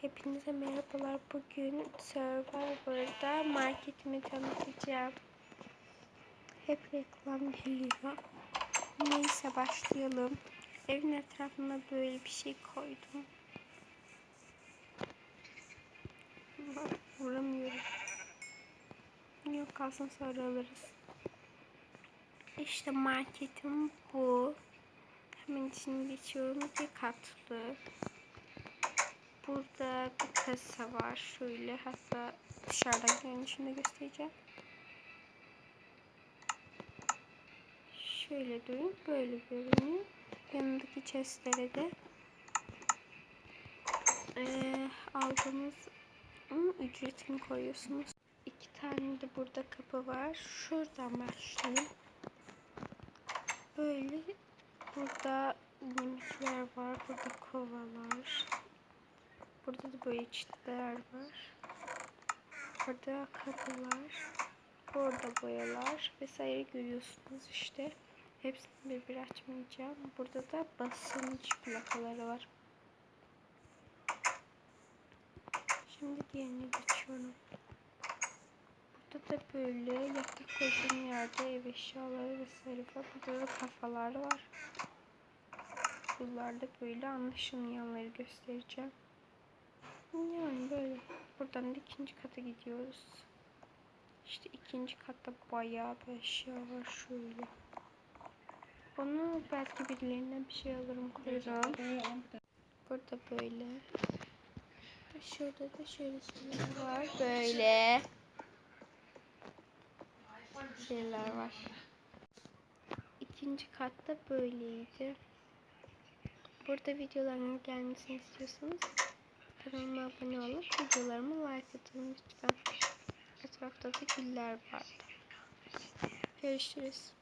Hepinize merhabalar. Bugün Survivor'da marketimi tanıtacağım. Hep reklam geliyor. Neyse başlayalım. Evin etrafına böyle bir şey koydum. Bak vuramıyorum. Yok kalsın sonra alırız. İşte marketim bu. Hemen içini geçiyorum. Bir katlı. Burada bir kasa var. Şöyle hatta dışarıdan görünüşünü göstereceğim. Şöyle durun. Böyle görünüyor. Yanındaki chestlere de ee, aldığımız ücretini koyuyorsunuz. İki tane de burada kapı var. Şuradan başlayayım. Böyle burada yemekler var. Burada kovalar. Burada da böyle çitler var. Burada kapılar. Burada boyalar vesaire görüyorsunuz işte. Hepsini bir bir açmayacağım. Burada da basınç plakaları var. Şimdi diğerine geçiyorum. Burada da böyle yatak koyduğum yerde ev eşyaları vesaire var. Burada da kafalar var. Buralarda böyle anlaşılmayanları göstereceğim. Yani böyle. Buradan da ikinci kata gidiyoruz. İşte ikinci katta bayağı bir eşya var şöyle. Onu belki birilerinden bir şey alırım koyarım. Burada böyle. Şurada da şöyle şeyler var. Böyle. Şeyler var. İkinci katta böyleydi. Burada videolarımın gelmesini istiyorsanız kanalıma abone olup videolarıma like atın lütfen. Etrafta da güller vardı. Görüşürüz.